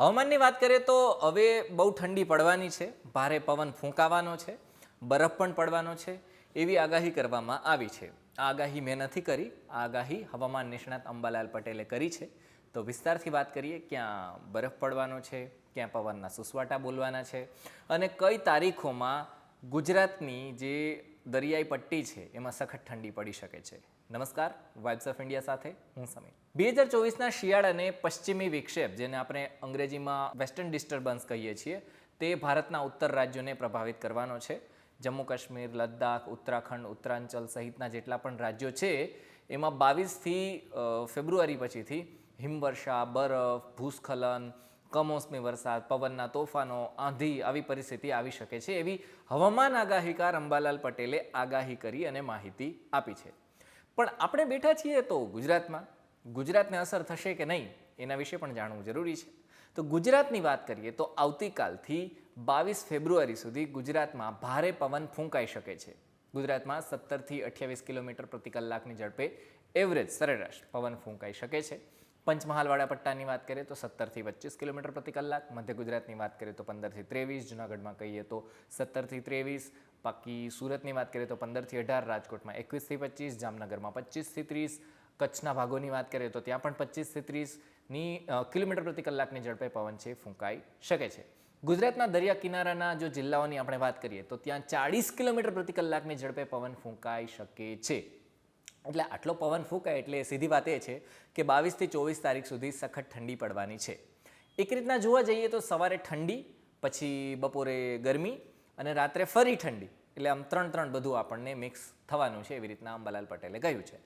હવામાનની વાત કરીએ તો હવે બહુ ઠંડી પડવાની છે, ભારે પવન ફૂંકાવાનો છે, બરફ પણ પડવાનો છે, એવી આગાહી કરવામાં આવી છે. આ આગાહી મેં નથી કરી, આ આગાહી હવામાન નિષ્ણાત અંબાલાલ પટેલે કરી છે. તો વિસ્તારથી વાત કરીએ, ક્યાં બરફ પડવાનો છે, ક્યાં પવનના સુસવાટા બોલવાના છે અને કઈ તારીખોમાં ગુજરાતની જે દરિયાઈ પટ્ટી છે, એમાં સખત ઠંડી પડી શકે છે. નમસ્કાર વાઇબ્સ ઓફ ઇન્ડિયા સાથે હું સમીર. બે હજાર ચોવીસના શિયાળ અને પશ્ચિમી વિક્ષેપ, જેને આપણે અંગ્રેજીમાં વેસ્ટર્ન ડિસ્ટર્બન્સ કહીએ છીએ, તે ભારતના ઉત્તર રાજ્યોને પ્રભાવિત કરવાનો છે. જમ્મુ કાશ્મીર, લદ્દાખ, ઉત્તરાખંડ, ઉત્તરાંચલ સહિતના જેટલા પણ રાજ્યો છે, એમાં બાવીસથી ફેબ્રુઆરી પછીથી હિમવર્ષા, બરફ, ભૂસ્ખલન કમોસમી વરસાદ, પવનના તોફાનો, આંધી આવી પરિસ્થિતિ આવી શકે છે એવી હવામાન આગાહીકાર અંબાલાલ પટેલે આગાહી કરી અને માહિતી આપી છે. પણ આપણે બેઠા છીએ તો ગુજરાતમાં, ગુજરાતને અસર થશે કે નહીં એના વિશે પણ જાણવું જરૂરી છે. તો ગુજરાતની વાત કરીએ તો આવતીકાલથી બાવીસ ફેબ્રુઆરી સુધી ગુજરાતમાં ભારે પવન ફૂંકાઈ શકે છે. ગુજરાતમાં સત્તરથી અઠ્યાવીસ કિલોમીટર પ્રતિ કલાકની ઝડપે એવરેજ સરેરાશ પવન ફૂંકાઈ શકે છે. પંચમહાલવાળા પટ્ટાની વાત કરીએ તો સત્તરથી પચીસ કિલોમીટર પ્રતિ કલાક. મધ્ય ગુજરાતની વાત કરીએ તો પંદરથી ત્રેવીસ. જૂનાગઢમાં કહીએ તો સત્તરથી ત્રેવીસ. બાકી સુરતની વાત કરીએ તો પંદરથી અઢાર. રાજકોટમાં એકવીસથી પચીસ. જામનગરમાં પચીસથી ત્રીસ. કચ્છના ભાગોની વાત કરીએ તો ત્યાં પણ પચીસથી ત્રીસની કિલોમીટર પ્રતિ કલાકની ઝડપે પવન છે ફૂંકાઈ શકે છે. ગુજરાતના દરિયા કિનારાના જો જિલ્લાઓની આપણે વાત કરીએ તો ત્યાં ચાળીસ કિલોમીટર પ્રતિ કલાકની ઝડપે પવન ફૂંકાઈ શકે છે. એટલે આટલો પવન ફૂંકાય એટલે સીધી વાત એ છે કે બાવીસથી ચોવીસ તારીખ સુધી સખત ઠંડી પડવાની છે. એક રીતના જોવા જઈએ તો સવારે ઠંડી, પછી બપોરે ગરમી અને રાત્રે ફરી ઠંડી. એટલે આમ ત્રણ ત્રણ બધું આપણને મિક્સ થવાનું છે એવી રીતના અંબાલાલ પટેલે કહ્યું છે.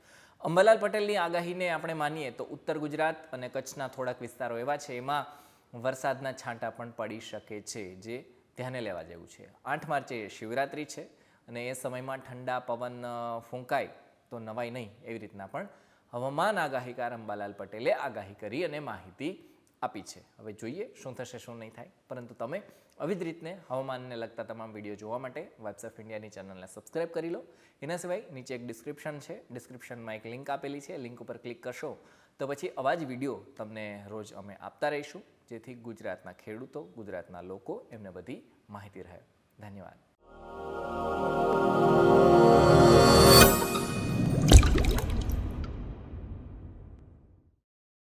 અંબાલાલ પટેલની આગાહીને આપણે માનીએ તો ઉત્તર ગુજરાત અને કચ્છના થોડાક વિસ્તારો એવા છે એમાં વરસાદના છાંટા પણ પડી શકે છે, જે ધ્યાને લેવા જેવું છે. આઠ માર્ચે શિવરાત્રિ છે અને એ સમયમાં ઠંડા પવન ફૂંકાય. તો નવાઈ નહીં એવી રીતના પણ હવામાન આગાહીકાર અંબાલાલ પટેલે આગાહી કરી અને માહિતી આપી છે. હવે જોઈએ શું થશે, શું નહીં થાય. પરંતુ તમે આવી જ રીતને હવામાનને લગતા તમામ વીડિયો જોવા માટે વાઇબ્સ ઓફ ઇન્ડિયાની ચેનલને સબસ્ક્રાઇબ કરી લો. એના સિવાય નીચે એક ડિસ્ક્રિપ્શન છે. ડિસ્ક્રિપ્શનમાં એક લિંક આપેલી છે. લિંક ઉપર ક્લિક કરશો તો પછી આવા જ વીડિયો તમને રોજ અમે આપતા રહીશું. જેથી ગુજરાતના ખેડૂતો, ગુજરાતના લોકો એમને બધી માહિતી રહે. ધન્યવાદ.